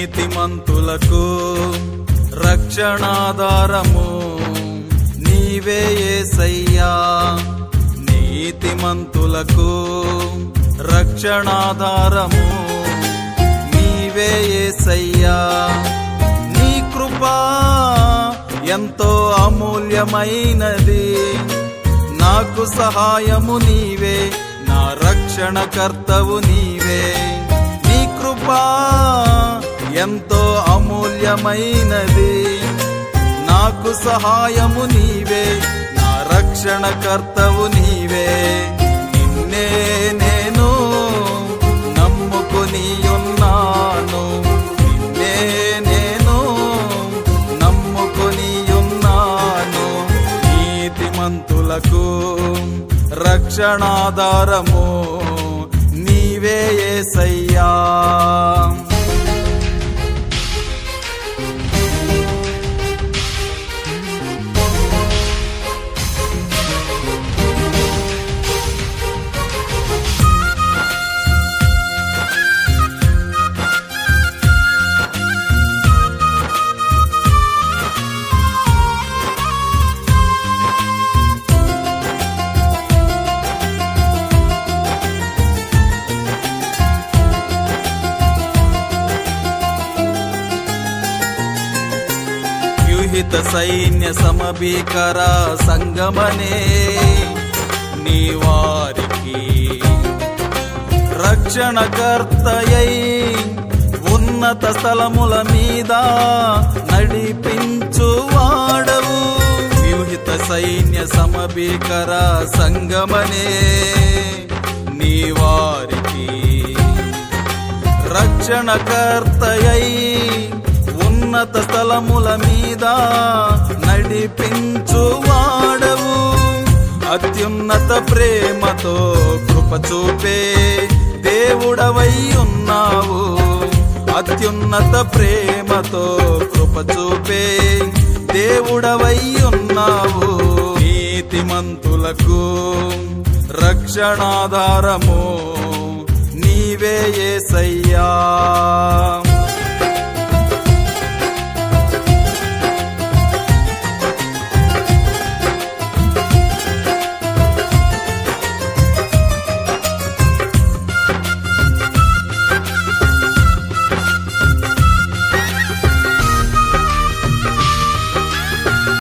నీతిమంతులకు రక్షణాధారము. నీవే ఏసయ్యా. నీతిమంతులకు రక్షణాధారము. నీవే ఏసయ్యా. నీ కృపా ఎంతో అమూల్యమైనది. నాకు సహాయము నీవే. నా రక్షణకర్తవు నీవే. నీ కృపా ఎంతో అమూల్యమైనది. నాకు సహాయము నీవే నా రక్షణకర్తవు నీవే. నిన్నే నేను నమ్ముకుని ఉన్నాను నిన్నే నేను నమ్ముకుని ఉన్నాను నీతిమంతులకు రక్షణాధారము. జీవిత సైన్య సమభీకర సంగమనే నీ వారికి. రక్షణకర్తయై ఉన్నత స్థలముల మీద నడిపించువాడవు. వ్యూహిత సైన్య సమభీకర సంగమనే నీ వారికి. రక్షణకర్తయై ఉన్నత స్థలముల మీద నడిపించు వాడవు అత్యున్నత ప్రేమతో కృప చూపే దేవుడవై ఉన్నావు. అత్యున్నత ప్రేమతో కృప చూపే దేవుడవై ఉన్నావు. నీతిమంతులకు రక్షణాధారము నీవే ఏసయ్యా.